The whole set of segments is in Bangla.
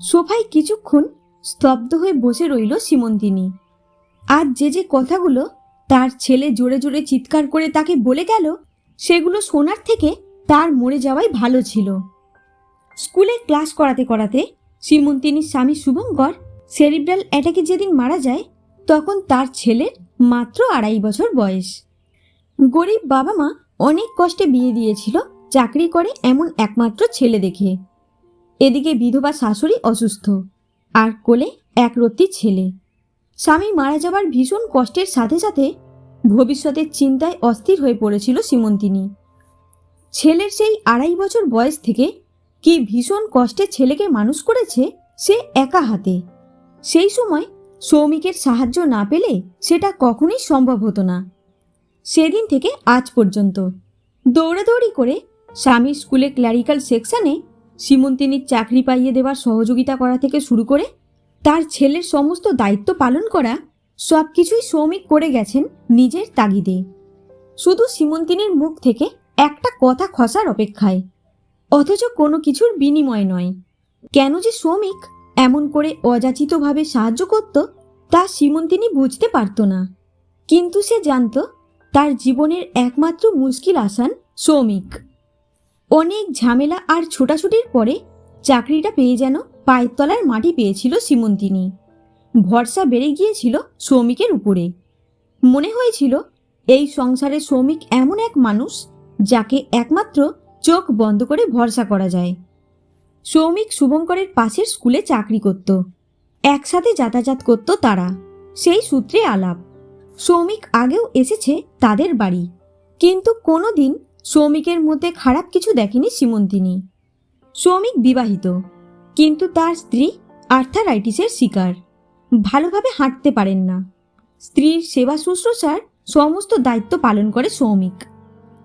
সোফায় কিছুক্ষণ স্তব্ধ হয়ে বসে রইল সীমন্তিনী। আজ যে যে কথাগুলো তার ছেলে জোরে জোরে চিৎকার করে তাকে বলে গেল, সেগুলো শোনার থেকে তার মরে যাওয়াই ভালো ছিল। স্কুলে ক্লাস করাতে করাতে সীমন্তিনীর স্বামী শুভঙ্কর সেরিব্রাল অ্যাটাকে যেদিন মারা যায়, তখন তার ছেলের মাত্র আড়াই বছর বয়স। গরিব বাবা মা অনেক কষ্টে বিয়ে দিয়েছিল, চাকরি করে এমন একমাত্র ছেলে দেখে। এদিকে বিধবা শাশুড়ি অসুস্থ আর কোলে একরত্তি ছেলে। স্বামী মারা যাবার ভীষণ কষ্টের সাথে সাথে ভবিষ্যতের চিন্তায় অস্থির হয়ে পড়েছিল সীমন্তিনী ছেলের সেই আড়াই বছর বয়স থেকে কি ভীষণ কষ্টে ছেলেকে মানুষ করেছে সে একা হাতে। সেই সময় সৌমিকের সাহায্য না পেলে সেটা কখনোই সম্ভব হতো না। সেদিন থেকে আজ পর্যন্ত। দৌড়াদৌড়ি করে স্বামীর স্কুলে ক্ল্যারিক্যাল সেকশনে সীমন্তিনীর চাকরি পাইয়ে দেওয়ার সহযোগিতা করা থেকে শুরু করে তার ছেলের সমস্ত দায়িত্ব পালন করা সব কিছুই সৌমিক করে গেছেন নিজের তাগিদে। শুধু সীমন্তিনীর মুখ থেকে একটা কথা খসার অপেক্ষায়। অথচ কোনো কিছুর বিনিময় নয়। কেন যে শ্রমিক এমন করে অযাচিতভাবে সাহায্য করত, তা সীমন্তিনী বুঝতে পারত না। কিন্তু সে জানত, তার জীবনের একমাত্র মুশকিল আসান শ্রমিক অনেক ঝামেলা আর ছোটাছুটির পরে চাকরিটা পেয়ে যেন পায়ের তলার মাটি পেয়েছিল সীমন্তিনী ভরসা বেড়ে গিয়েছিল শ্রমিকের উপরে। মনে হয়েছিল, এই সংসারে শ্রমিক এমন এক মানুষ যাকে একমাত্র চোখ বন্ধ করে ভরসা করা যায়। সৌমিক শুভঙ্করের পাশের স্কুলে চাকরি করত। একসাথে যাতায়াত করত তারা। সেই সূত্রে আলাপ। সৌমিক আগেও এসেছে তাদের বাড়ি। কিন্তু কোনো দিন সৌমিকের মধ্যে খারাপ কিছু দেখেনি সীমন্তিনী সৌমিক বিবাহিত, কিন্তু তার স্ত্রী আর্থারাইটিসের শিকার। ভালোভাবে হাঁটতে পারেন না। স্ত্রীর সেবা শুশ্রূষার সমস্ত দায়িত্ব পালন করে সৌমিক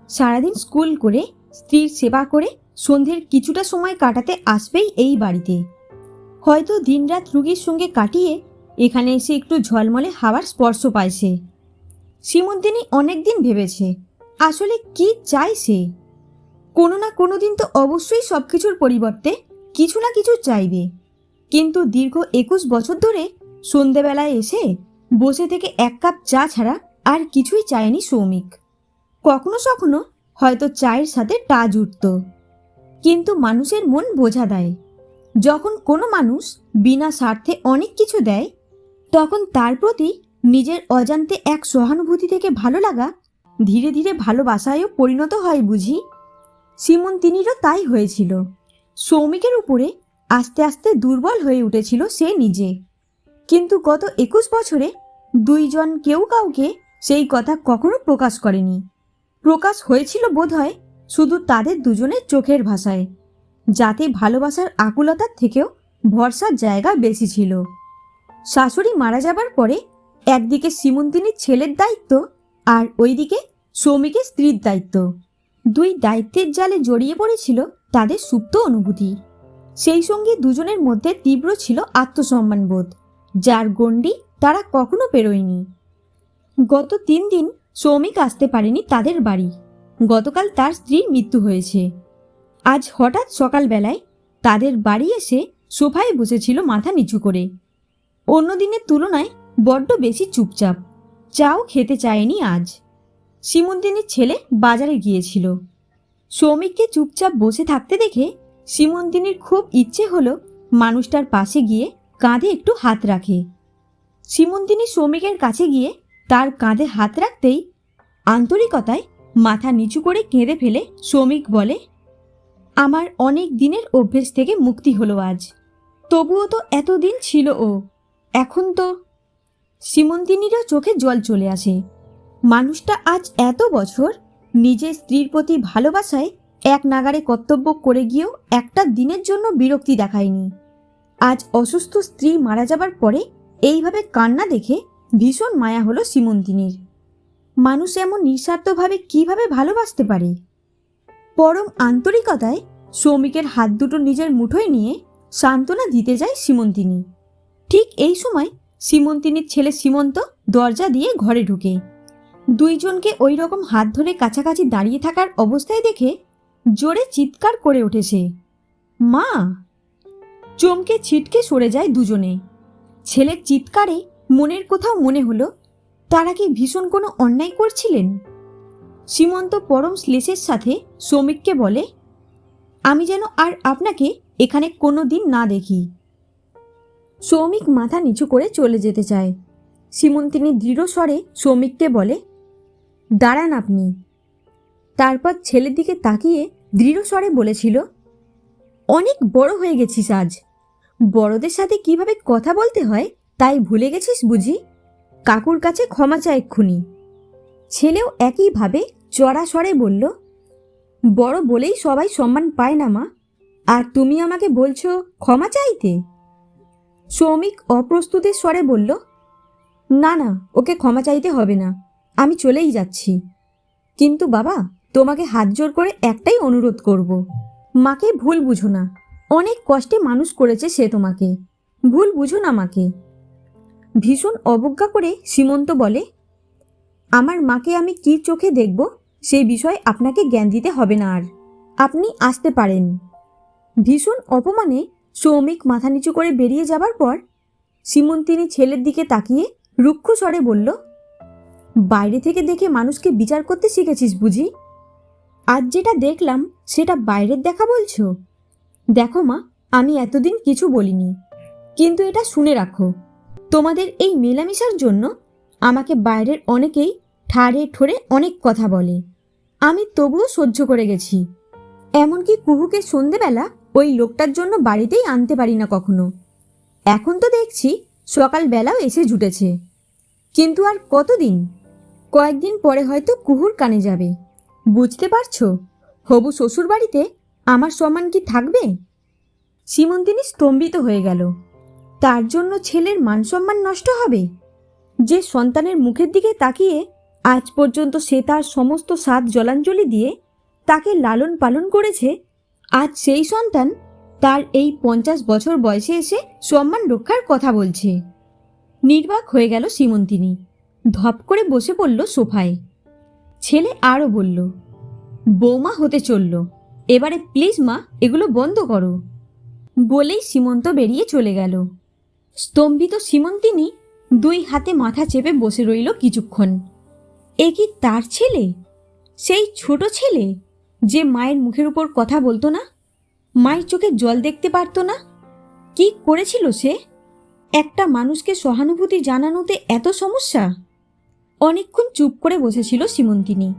সারাদিন স্কুল করে স্ত্রীর সেবা করে সন্ধ্যের কিছুটা সময় কাটাতে আসবেই এই বাড়িতে। হয়তো দিনরাত রুগীর সঙ্গে কাটিয়ে এখানে এসে একটু ঝলমলে হাওয়ার স্পর্শ পায় সে। সীমন্তিনী অনেকদিন ভেবেছে আসলে কি চায় সে? কোনো না কোনো দিন তো অবশ্যই সব কিছুর পরিবর্তে কিছু না কিছু চাইবে। কিন্তু দীর্ঘ একুশ বছর ধরে সন্ধেবেলায় এসে বসে থেকে এক কাপ চা ছাড়া আর কিছুই চায়নি সৌমিক। কখনো সখনো হয়তো চায়ের সাথে টা জুটত কিন্তু মানুষের মন বোঝা দেয়। যখন কোনো মানুষ বিনা স্বার্থে অনেক কিছু দেয়, তখন তার প্রতি নিজের অজান্তে এক সহানুভূতি থেকে ভালো লাগা ধীরে ধীরে ভালোবাসায়ও পরিণত হয় বুঝি। সীমন্তিনীরও তাই হয়েছিল। সৌমিকের উপরে আস্তে আস্তে দুর্বল হয়ে উঠেছিল সে নিজে। কিন্তু গত একুশ বছরে দুইজন কেউ কাউকে সেই কথা কখনো প্রকাশ করেনি। প্রকাশ হয়েছিল বোধহয় শুধু তাদের দুজনের চোখের ভাষায়, যাতে ভালোবাসার আকুলতার থেকেও ভরসার জায়গা বেশি ছিল। শাশুড়ি মারা যাবার পরে একদিকে সীমন্তিনীর ছেলের দায়িত্ব আর ওইদিকে সৌমিকের স্ত্রীর দায়িত্ব। দুই দায়িত্বের জালে জড়িয়ে পড়েছিল তাদের সুপ্ত অনুভূতি। সেই সঙ্গে দুজনের মধ্যে তীব্র ছিল আত্মসম্মানবোধ যার গণ্ডি তারা কখনো পেরোয়নি। গত তিন দিন সৌমিক আসতে পারেনি তাদের বাড়ি। গতকাল তার স্ত্রীর মৃত্যু হয়েছে। আজ হঠাৎ সকালবেলায় তাদের বাড়ি এসে সোফায় বসেছিল মাথা নিচু করে। অন্য দিনের তুলনায় বড্ড বেশি চুপচাপ। চাও খেতে চায়নি আজ। সীমন্তিনীর ছেলে বাজারে গিয়েছিল। শ্রমিককে চুপচাপ বসে থাকতে দেখে সীমন্তিনীর খুব ইচ্ছে হলো মানুষটার পাশে গিয়ে কাঁধে একটু হাত রাখে। সীমন্তিনী শ্রমিকের কাছে গিয়ে তার কাঁধে হাত রাখতেই আন্তরিকতায় মাথা নিচু করে কেঁদে ফেলে শ্রমিক বলে, আমার অনেক দিনের অভ্যেস থেকে মুক্তি হলো আজ। তবুও তো এতদিন ছিল ও। এখন তো সীমন্তিনীরও চোখে জল চলে আসে। মানুষটা আজ এত বছর নিজের স্ত্রীর প্রতি ভালোবাসায় এক নাগারে কর্তব্য করে গিয়েও একটা দিনের জন্য বিরক্তি দেখায়নি। আজ অসুস্থ স্ত্রী মারা যাবার পরে এইভাবে কান্না দেখে ভীষণ মায়া হলো সীমন্তিনীর মানুষ এমন নিঃস্বার্থভাবে কীভাবে ভালোবাসতে পারে? পরম আন্তরিকতায় শ্রমিকের হাত দুটো নিজের মুঠোয় নিয়ে সান্ত্বনা দিতে যায় সীমন্তিনী ঠিক এই সময় সীমন্তিনীর ছেলে সীমন্ত দরজা দিয়ে ঘরে ঢুকে। দুইজনকে ওই রকম হাত ধরে কাছাকাছি দাঁড়িয়ে থাকার অবস্থায় দেখে জোরে চিৎকার করে উঠেছে। মা! চমকে ছিটকে সরে যায় দুজনে। ছেলের চিৎকারে মনের কোথাও মনে হলো, তারা কি ভীষণ কোনো অন্যায় করছিলেন? সীমন্ত পরম শ্লেষের সাথে শ্রমিককে বলে, আমি যেন আর আপনাকে এখানে কোনো দিন না দেখি। সৌমিক মাথা নিচু করে চলে যেতে চায়। সীমন্তিনী দৃঢ় স্বরে সৌমিককে বলে, দাঁড়ান আপনি। তারপর ছেলের দিকে তাকিয়ে দৃঢ় স্বরে বলেছিল, অনেক বড় হয়ে গেছিস আজ। বড়দের সাথে কীভাবে কথা বলতে হয় তাই ভুলে গেছিস বুঝি? কাকুর কাছে ক্ষমা চায় এক্ষুনি। ছেলেও একইভাবে চড়া স্বরে বলল, বড় বলেই সবাই সম্মান পায় না মা। আর তুমি আমাকে বলছো ক্ষমা চাইতে? সৌমিক অপ্রস্তুতের স্বরে বলল, না না, ওকে ক্ষমা চাইতে হবে না। আমি চলেই যাচ্ছি। কিন্তু বাবা, তোমাকে হাত জোর করে একটাই অনুরোধ করব। মাকে ভুল বুঝো না। অনেক কষ্টে মানুষ করেছে সে তোমাকে। ভুল বুঝো না মাকে। ভীষণ অবজ্ঞা করে সীমন্ত বলে, আমার মাকে আমি কি চোখে দেখব? সেই বিষয়ে আপনাকে জ্ঞান দিতে হবে না আর। আপনি আসতে পারেন। ভীষণ অপমানে সৌমিক মাথা নিচু করে বেরিয়ে যাবার পর সীমন্তিনী ছেলের দিকে তাকিয়ে রুক্ষ স্বরে বলল, বাইরে থেকে দেখে মানুষকে বিচার করতে শিখেছিস বুঝি? আজ যেটা দেখলাম, সেটা বাইরের দেখা বলছো? দেখো মা, আমি এতদিন কিছু বলিনি, কিন্তু এটা শুনে রাখো। তোমাদের এই মেলামেশার জন্য আমাকে বাইরের অনেকেই ঠাড়ে ঠোরে অনেক কথা বলে। আমি তবুও সহ্য করে গেছি। এমনকি কুহুকে সন্ধেবেলা ওই লোকটার জন্য বাড়িতেই আনতে পারি না কখনো। এখন তো দেখছি সকালবেলাও এসে জুটেছে। কিন্তু আর কতদিন? কয়েকদিন পরে হয়তো কুহুর কানে যাবে। বুঝতে পারছ? হবু শ্বশুর বাড়িতে আমার সম্মান কি থাকবে? সীমন্তিনী স্তম্ভিত হয়ে গেল। তার জন্য ছেলের মানসম্মান নষ্ট হবে? যে সন্তানের মুখের দিকে তাকিয়ে আজ পর্যন্ত সে তার সমস্ত স্বাদ জলাঞ্জলি দিয়ে তাকে লালন পালন করেছে আজ সেই সন্তান তার এই পঞ্চাশ বছর বয়সে এসে সম্মান রক্ষার কথা বলছে। নির্বাক হয়ে গেল সীমন্তিনী। ধপ করে বসে পড়ল সোফায়। ছেলে আরও বলল, বৌমা হতে চলল, এবারে প্লিজ মা, এগুলো বন্ধ করো। বলেই সীমন্ত বেরিয়ে চলে গেল। স্তম্ভিত সীমন্তিনী দুই হাতে মাথা চেপে বসে রইল কিছুক্ষণ। এ কি তার ছেলে? সেই ছোট ছেলে? যে মায়ের মুখের উপর কথা বলতো না? মায়ের চোখে জল দেখতে পারতো না? কি করেছিল সে? একটা মানুষকে সহানুভূতি জানানোতে এত সমস্যা? অনেকক্ষণ চুপ করে বসেছিল সীমন্তিনী।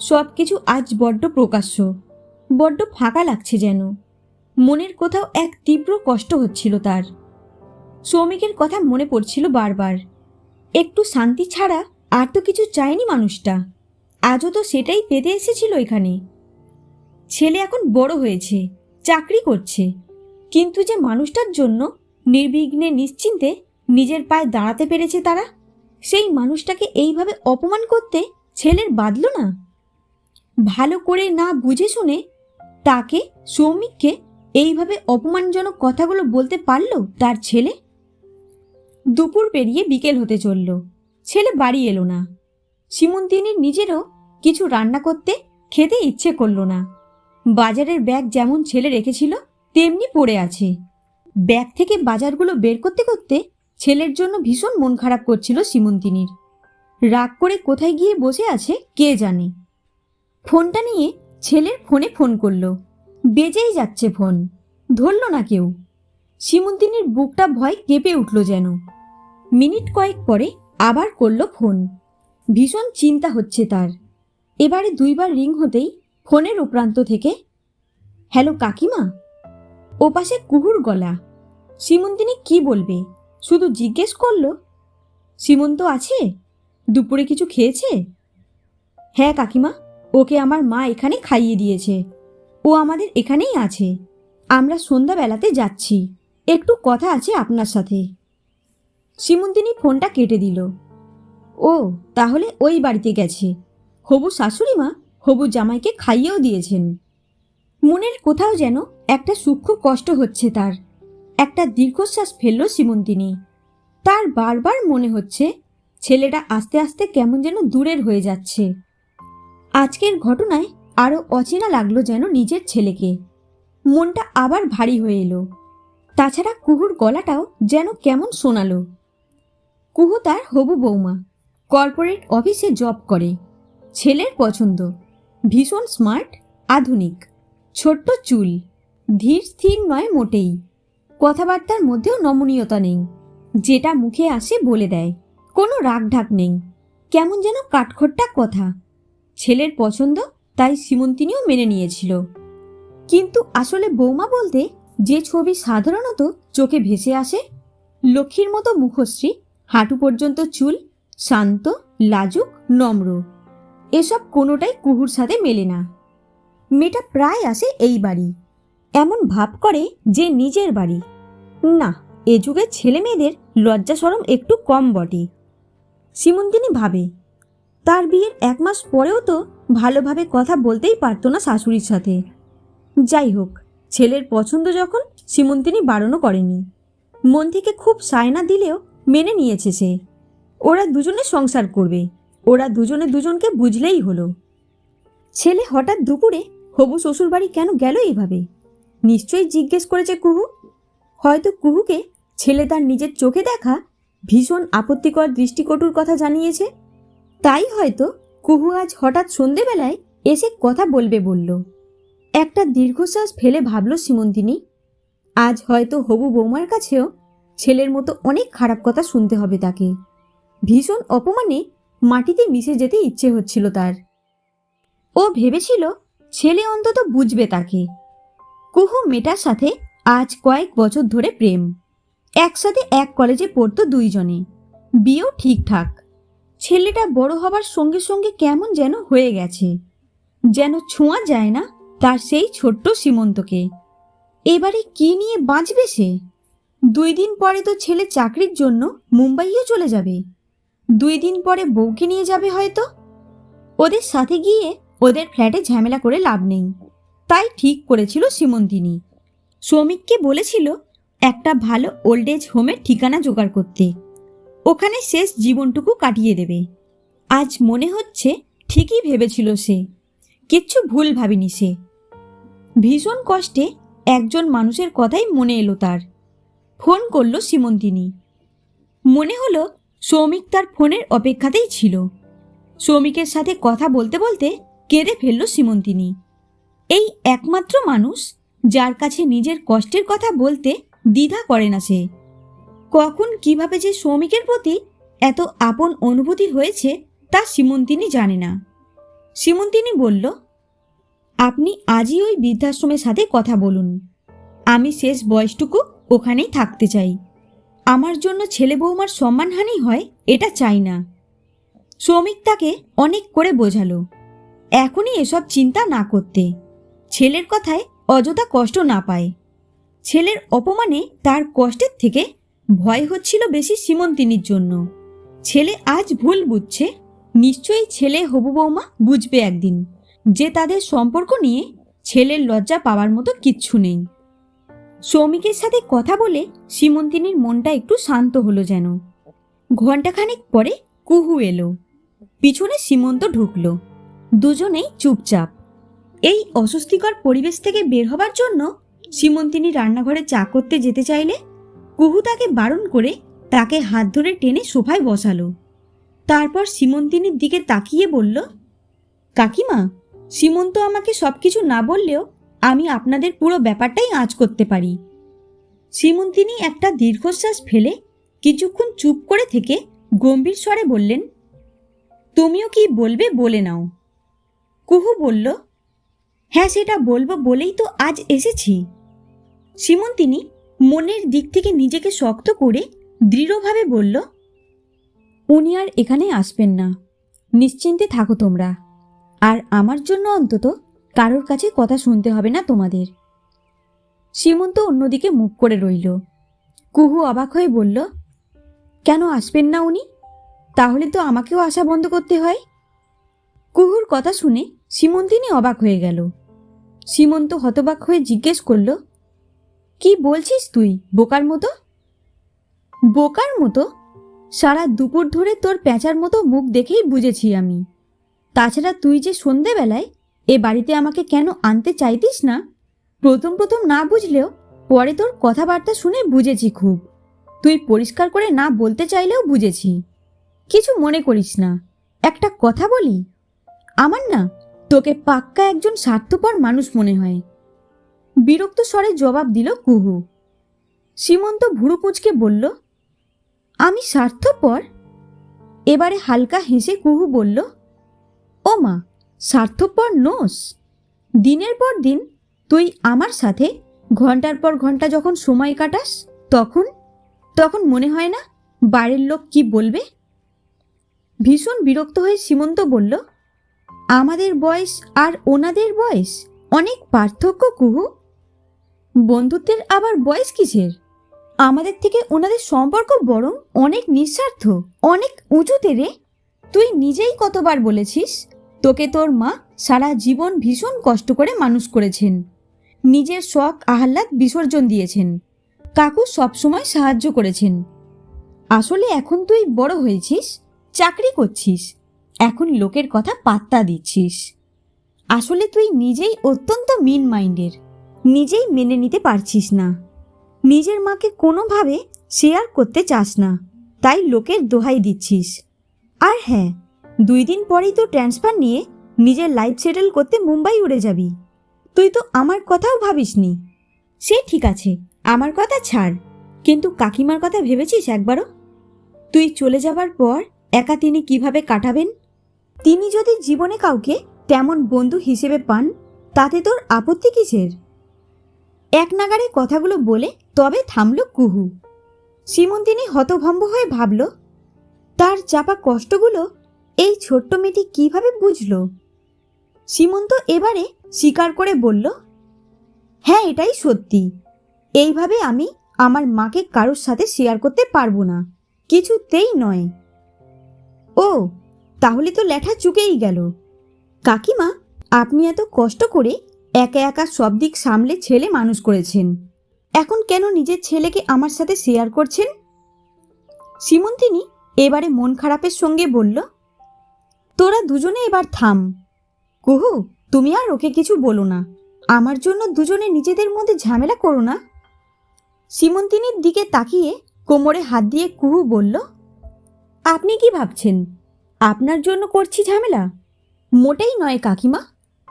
সব কিছু আজ বড্ড প্রকাশ্য। বড্ড ফাঁকা লাগছে যেন। মনের কোথাও এক তীব্র কষ্ট হচ্ছিল তার। শ্রমিকের কথা মনে পড়ছিল বারবার। একটু শান্তি ছাড়া আর তো কিছু চায়নি মানুষটা। আজও তো সেটাই পেতে এসেছিল এখানে। ছেলে এখন বড় হয়েছে, চাকরি করছে। কিন্তু যে মানুষটার জন্য নির্বিঘ্নে নিশ্চিন্তে নিজের পায়ে দাঁড়াতে পেরেছে তারা, সেই মানুষটাকে এইভাবে অপমান করতে ছেলের বাদল না? ভালো করে না বুঝে শুনে তাকে, সৌমিককে এইভাবে অপমানজনক কথাগুলো বলতে পারল তার ছেলে? দুপুর পেরিয়ে বিকেল হতে চলল, ছেলে বাড়ি এলো না। সীমন্তিনীর নিজেরও কিছু রান্না করতে খেতে ইচ্ছে করল না। বাজারের ব্যাগ যেমন ছেলে রেখেছিল, তেমনি পড়ে আছে। ব্যাগ থেকে বাজারগুলো বের করতে করতে ছেলের জন্য ভীষণ মন খারাপ করছিল সীমন্তিনীর। রাগ করে কোথায় গিয়ে বসে আছে কে জানে। ফোনটা নিয়ে ছেলের ফোনে ফোন করল। বেজেই যাচ্ছে ফোন। ধরল না কেউ। সীমন্তিনীর বুকটা ভয় কেঁপে উঠল যেন। মিনিট কয়েক পরে আবার করল ফোন। ভীষণ চিন্তা হচ্ছে তার। এবারে দুইবার রিং হতেই ফোনের উপ্রান্ত থেকে, হ্যালো কাকিমা, ও পাশে কুহুর গলা। সীমন্তিনী কি বলবে? শুধু জিজ্ঞেস করল সীমন্ত আছে, দুপুরে কিছু খেয়েছে? হ্যাঁ কাকিমা, ওকে আমার মা এখানে খাইয়ে দিয়েছে, ও আমাদের এখানেই আছে, আমরা সন্ধ্যাবেলাতে যাচ্ছি, একটু কথা আছে আপনার সাথে। সীমন্তিনী ফোনটা কেটে দিল, ও, তাহলে ওই বাড়িতে গেছে, হবু শাশুড়ি মা হবু জামাইকে খাইয়েও দিয়েছেন। মনের কোথাও যেন একটা সূক্ষ্ম কষ্ট হচ্ছে তার। একটা দীর্ঘশ্বাস ফেলল সীমন্তিনী তার বারবার মনে হচ্ছে ছেলেটা আস্তে আস্তে কেমন যেন দূরের হয়ে যাচ্ছে। আজকের ঘটনায় আরও অচেনা লাগল যেন নিজের ছেলেকে। মনটা আবার ভারী হয়ে এলো। তাছাড়া কুহুর গলাটাও যেন কেমন শোনালো। কুহু তার হবু বৌমা কর্পোরেট অফিসে জব করে। ছেলের পছন্দ। ভীষণ স্মার্ট, আধুনিক। ছোট্ট চুল, ধীর স্থির নয় মোটেই। কথাবার্তার মধ্যেও নমনীয়তা নেই। যেটা মুখে আসে বলে দেয়। কোনো রাগঢাক নেই। কেমন যেন কাঠখোট্টা কথা। ছেলের পছন্দ, তাই সীমন্তিনীও মেনে নিয়েছিল। কিন্তু আসলে বৌমা বলতে যে ছবি সাধারণত চোখে ভেসে আসে, লক্ষ্মীর মতো মুখশ্রী, হাঁটু পর্যন্ত চুল, শান্ত, লাজুক, নম্র। এসব কোনোটাই কুহুর সাথে মেলে না। মেয়েটা প্রায় আসে এই বাড়ি। এমন ভাব করে যে নিজের বাড়ি। না, এ যুগের ছেলে মেয়েদের লজ্জা সরম একটু কম বটে। সিমন্তিনি ভাবে, তার বিয়ের এক মাস পরেও তো ভালোভাবে কথা বলতেই পারতো না শাশুড়ির সাথে। যাই হোক, ছেলের পছন্দ যখন সিমন্তিনি বারণও করেনি। মন থেকে খুব সায়না দিলেও মেনে নিয়েছে সে। ওরা দুজনে সংসার করবে। ওরা দুজনে দুজনকে বুঝলেই হলো। ছেলে হঠাৎ দুপুরে, হবু শ্বশুরবাড়ি কেন গেল এইভাবে? নিশ্চয়ই জিজ্ঞেস করেছে কুহু। হয়তো কুহুকে ছেলে তার নিজের চোখে দেখা ভীষণ আপত্তিকর দৃষ্টিকটুর কথা জানিয়েছে। তাই হয়তো কুহু আজ হঠাৎ সন্ধেবেলায় এসে কথা বলবে বলল। একটা দীর্ঘশ্বাস ফেলে ভাবল সীমন্তিনী, আজ হয়তো হবু বৌমার কাছেও ছেলের মতো অনেক খারাপ কথা শুনতে হবে তাকে। ভীষণ অপমানে মাটিতে মিশে যেতে ইচ্ছে হচ্ছিল তার। ও ভেবেছিল ছেলে অন্তত বুঝবে তাকে। কুহু মেটার সাথে আজ কয়েক বছর ধরে প্রেম। একসাথে এক কলেজে পড়তো দুইজনে। বিয়েও ঠিকঠাক। ছেলেটা বড় হবার সঙ্গে সঙ্গে কেমন যেন হয়ে গেছে। যেন ছোঁয়া যায় না তার সেই ছোট্ট সীমন্তকে। এবারে কি নিয়ে বাঁচবে সে? দুই দিন পরে তো ছেলে চাকরির জন্য মুম্বাইও চলে যাবে। দুই দিন পরে বউকে নিয়ে যাবে হয়তো? ওদের সাথে গিয়ে ওদের ফ্ল্যাটে ঝামেলা করে লাভ নেই। তাই ঠিক করেছিল সীমন্তিনী। শ্রমিককে বলেছিল একটা ভালো ওল্ড এজ হোমের ঠিকানা জোগাড় করতে। ওখানে শেষ জীবনটুকু কাটিয়ে দেবে। আজ মনে হচ্ছে ঠিকই ভেবেছিল সে। কিচ্ছু ভুল ভাবিনি সে। ভীষণ কষ্টে একজন মানুষের কথাই মনে এলো তার। ফোন করল সীমন্তিনী। মনে হলো সৌমিক তার ফোনের অপেক্ষাতেই ছিল। সৌমিকের সাথে কথা বলতে বলতে কেঁদে ফেলল সীমন্তিনী। এই একমাত্র মানুষ যার কাছে নিজের কষ্টের কথা বলতে দ্বিধা করে না সে। কখন কীভাবে যে সৌমিকের প্রতি এত আপন অনুভূতি হয়েছে তা সীমন্তিনী জানে না। সীমন্তিনী বলল, আপনি আজই ওই বৃদ্ধাশ্রমের সাথে কথা বলুন। আমি শেষ বয়সটুকু ওখানেই থাকতে চাই। আমার জন্য ছেলে বৌমার সম্মানহানি হয়, এটা চাই না। শ্রমিক তাকে অনেক করে বোঝালো। এখনই এসব চিন্তা না করতে। ছেলের কথায় অযথা কষ্ট না পায়। ছেলের অপমানে তার কষ্টের থেকে ভয় হচ্ছিল বেশি সীমন্তিনীর জন্য। ছেলে আজ ভুল বুঝছে। নিশ্চয়ই ছেলে হবু বৌমা বুঝবে একদিন। যে তাদের সম্পর্ক নিয়ে ছেলের লজ্জা পাওয়ার মতো কিচ্ছু নেই। সৌমিকের সাথে কথা বলে সীমন্তিনীর মনটা একটু শান্ত হলো যেন। ঘণ্টাখানেক পরে কুহু এলো। পিছনে সীমন্ত ঢুকলো। দুজনেই চুপচাপ। এই অস্বস্তিকর পরিবেশ থেকে বের হবার জন্য সীমন্তিনী রান্নাঘরে চা করতে যেতে চাইলে কুহু তাকে বারণ করে তাকে হাত ধরে টেনে সোফায় বসালো। তারপর সীমন্তিনীর দিকে তাকিয়ে বলল, কাকিমা সীমন্ত আমাকে সব কিছু না বললেও আমি আপনাদের পুরো ব্যাপারটাই আঁচ করতে পারি। সীমন্তিনী একটা দীর্ঘশ্বাস ফেলে কিছুক্ষণ চুপ করে থেকে গম্ভীর স্বরে বললেন, তুমিও কি বলবে বলে নাও। কুহু বলল হ্যাঁ সেটা বলব বলেই তো আজ এসেছি। সীমন্তিনী মনের দিক থেকে নিজেকে শক্ত করে দৃঢ়ভাবে বলল, উনি আর এখানে আসবেন না। নিশ্চিন্তে থাকো তোমরা। আর আমার জন্য অন্তত কারোর কাছে কথা শুনতে হবে না তোমাদের। সীমন্ত অন্যদিকে মুখ করে রইল। কুহু অবাক হয়ে বলল, কেন আসবেন না উনি? তাহলে তো আমাকেও আসা বন্ধ করতে হয়। কুহুর কথা শুনে সীমন্তিনী অবাক হয়ে গেল। সীমন্ত হতবাক হয়ে জিজ্ঞেস করল, কি বলছিস তুই, বোকার মতো? বোকার মতো? সারা দুপুর ধরে তোর প্যাঁচার মতো মুখ দেখেই বুঝেছি আমি। তাছাড়া তুই যে সন্ধেবেলায় এ বাড়িতে আমাকে কেন আনতে চাইতিস না? প্রথম প্রথম না বুঝলেও পরে তোর কথাবার্তা শুনে বুঝেছি খুব। তুই পরিষ্কার করে না বলতে চাইলেও বুঝেছি। কিছু মনে করিস না। একটা কথা বলি? আমার না তোকে পাক্কা একজন স্বার্থপর মানুষ মনে হয়। বিরক্ত স্বরে জবাব দিল কুহু। সীমন্ত ভুরু কুচকে বলল, আমি স্বার্থপর? এবারে হালকা হেসে কুহু বলল, ও মা স্বার্থপর নোস। দিনের পর দিন তুই আমার সাথে ঘণ্টার পর ঘণ্টা যখন সময় কাটাস, তখন তখন মনে হয় না বাড়ির লোক কি বলবে? ভীষণ বিরক্ত হয়ে সীমন্ত বলল, আমাদের বয়স আর ওনাদের বয়স অনেক পার্থক্য, কুহু। বন্ধুত্বের আবার বয়স কিসের? আমাদের থেকে ওনাদের সম্পর্ক বরং অনেক নিঃস্বার্থ, অনেক উঁচুতে রে। তুই নিজেই কতবার বলেছিস তোকে তোর মা সারা জীবন ভীষণ কষ্ট করে মানুষ করেছেন। নিজের শখ, আহ্লাদ বিসর্জন দিয়েছেন। কাকু সবসময় সাহায্য করেছেন। আসলে এখন তুই বড় হয়েছিস, চাকরি করছিস, এখন লোকের কথা পাত্তা দিচ্ছিস। আসলে তুই নিজেই অত্যন্ত মিন মাইন্ডের নিজেই মেনে নিতে পারছিস না। নিজের মাকে কোনোভাবে শেয়ার করতে চাস না, তাই লোকের দোহাই দিচ্ছিস। আর হ্যাঁ দুই দিন পরেই তো ট্রান্সফার নিয়ে নিজের লাইফ সেটেল করতে মুম্বাই উড়ে যাবি। তুই তো আমার কথাও ভাবিসনি। সে ঠিক আছে, আমার কথা ছাড়। কিন্তু কাকিমার কথা ভেবেছিস একবারও? তুই চলে যাবার পর একা তিনি কীভাবে কাটাবেন? তিনি যদি জীবনে কাউকে তেমন বন্ধু হিসেবে পান, তাতে তোর আপত্তি কিসের? এক নাগারে কথাগুলো বলে তবে থামল কুহু। সীমন্তিনী হতভম্ব হয়ে ভাবল, তার চাপা কষ্টগুলো এই ছোট্ট মেয়েটি কীভাবে বুঝল? সীমন্ত এবারে স্বীকার করে বলল হ্যাঁ এটাই সত্যি। এইভাবে আমি আমার মাকে কারোর সাথে শেয়ার করতে পারব না। কিছুতেই নয়। ও, তাহলে তো লেঠা চুকেই গেল। কাকিমা, আপনি এত কষ্ট করে একা একা সব দিক সামলে ছেলে মানুষ করেছেন। এখন কেন নিজের ছেলেকে আমার সাথে শেয়ার করছেন? সীমন্তিনী এবারে মন খারাপের সঙ্গে বলল তোরা দুজনে এবার থাম। কুহু, তুমি আর ওকে কিছু বলো না। আমার জন্য দুজনে নিজেদের মধ্যে ঝামেলা করো না। সীমন্তিনীর দিকে তাকিয়ে কোমরে হাত দিয়ে কুহু বলল, আপনি কি ভাবছেন? আপনার জন্য করছি ঝামেলা? মোটেই নয় কাকিমা,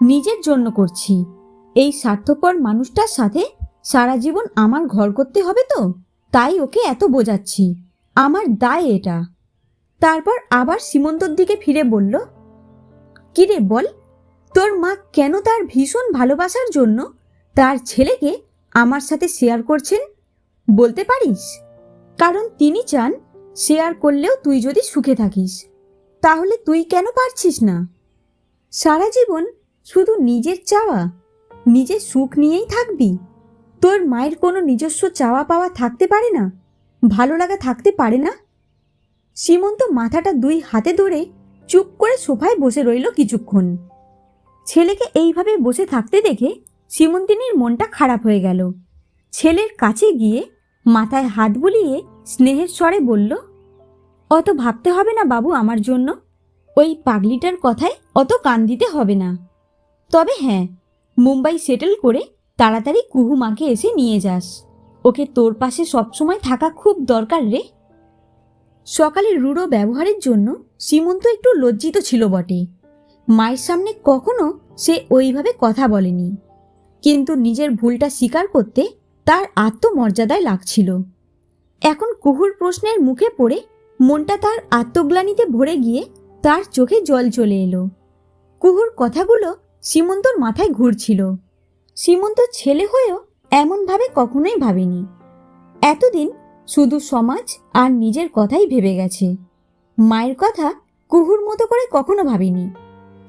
নিজের জন্য করছি। এই স্বার্থপর মানুষটার সাথে সারা জীবন আমার ঘর করতে হবে তো? তাই ওকে এত বোঝাচ্ছি। আমার দায় এটা। তারপর আবার সীমন্তর দিকে ফিরে বলল, কিরে বল, তোর মা কেন তার ভীষণ ভালোবাসার জন্য তার ছেলেকে আমার সাথে শেয়ার করছেন? বলতে পারিস? কারণ তিনি চান শেয়ার করলেও তুই যদি সুখে থাকিস, তাহলে তুই কেন পারছিস না? সারা জীবন শুধু নিজের চাওয়া, নিজের সুখ নিয়েই থাকবি। তোর মায়ের কোনো নিজস্ব চাওয়া পাওয়া থাকতে পারে না? ভালো লাগা থাকতে পারে না? সীমন্ত মাথাটা দুই হাতে ধরে চুপ করে সোফায় বসে রইল কিছুক্ষণ। ছেলেকে এইভাবে বসে থাকতে দেখে সীমন্তিনীর মনটা খারাপ হয়ে গেল। ছেলের কাছে গিয়ে মাথায় হাত বুলিয়ে স্নেহের স্বরে বলল, অত ভাবতে হবে না বাবু আমার জন্য। ওই পাগলিটার কথায় অত কান দিতে হবে না। তবে হ্যাঁ মুম্বাই সেটেল করে তাড়াতাড়ি কুহু মাকে এসে নিয়ে যাস। ওকে তোর পাশে সবসময় থাকা খুব দরকার রে। সকালের রূঢ় ব্যবহারের জন্য সীমন্ত একটু লজ্জিত ছিল বটে। মায়ের সামনে কখনো সে ওইভাবে কথা বলেনি। কিন্তু নিজের ভুলটা স্বীকার করতে তার আত্মমর্যাদায় লাগছিল। এখন কুহুর প্রশ্নের মুখে পড়ে মনটা তার আত্মগ্লানিতে ভরে গিয়ে তার চোখে জল চলে এলো। কুহুর কথাগুলো সীমন্তর মাথায় ঘুরছিল। সীমন্ত ছেলে হয়েও এমনভাবে কখনোই ভাবেনি। এতদিন শুধু সমাজ আর নিজের কথাই ভেবে গেছে। মায়ের কথা কুহুর মতো করে কখনো ভাবিনি।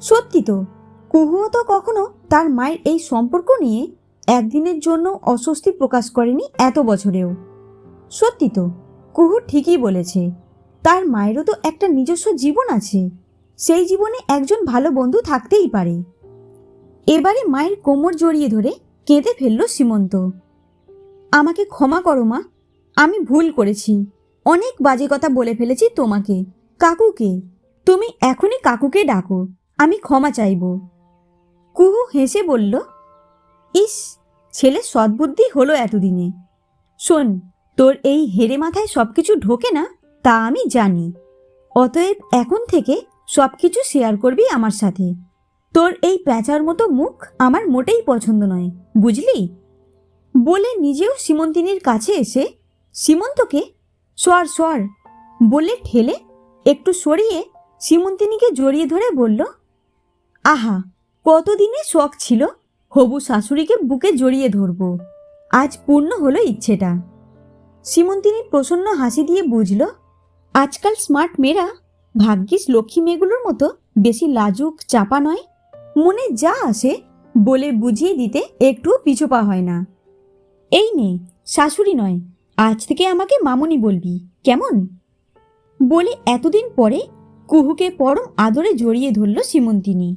সত্যি তো, কুহুও তো কখনো তার মায়ের এই সম্পর্ক নিয়ে একদিনের জন্য অস্বস্তি প্রকাশ করেনি এত বছরেও। সত্যি তো, কুহু ঠিকই বলেছে, তার মায়েরও তো একটা নিজস্ব জীবন আছে, সেই জীবনে একজন ভালো বন্ধু থাকতেই পারে। এবারে মায়ের কোমর জড়িয়ে ধরে কেঁদে ফেলল সীমন্ত আমাকে ক্ষমা করো মা আমি ভুল করেছি। অনেক বাজে কথা বলে ফেলেছি তোমাকে। কাকুকে। তুমি এখনই কাকুকে ডাকো। আমি ক্ষমা চাইব। কুহু হেসে বলল, ইস, ছেলে সদ্বুদ্ধি হলো এতদিনে। শোন, তোর এই হেরে মাথায় সব কিছু ঢোকে না, তা আমি জানি। অতএব এখন থেকে সব কিছু শেয়ার করবি আমার সাথে। তোর এই প্যাঁচার মতো মুখ আমার মোটেই পছন্দ নয়, বুঝলি? বলে নিজেও সীমন্তিনীর কাছে এসে সীমন্তকে সর সর বলে ঠেলে একটু সরিয়ে সীমন্তিনীকে জড়িয়ে ধরে বলল, আহা, কতদিনে শখ ছিল হবু শাশুড়িকে বুকে জড়িয়ে ধরব। আজ পূর্ণ হলো ইচ্ছেটা। সীমন্তিনী প্রসন্ন হাসি দিয়ে বুঝল, আজকাল স্মার্ট মেয়েরা ভাগ্যিস লক্ষ্মী মেয়েগুলোর মতো বেশি লাজুক, চাপা নয়। মনে যা আসে বলে বুঝিয়ে দিতে একটু পিছুপা হয় না। এই মেয়ে শাশুড়ি নয় আজ থেকে আমাকে মামনি বলবি, কেমন? বলে এতদিন পরে কুহুকে পরম আদরে জড়িয়ে ধরল সীমন্তিনী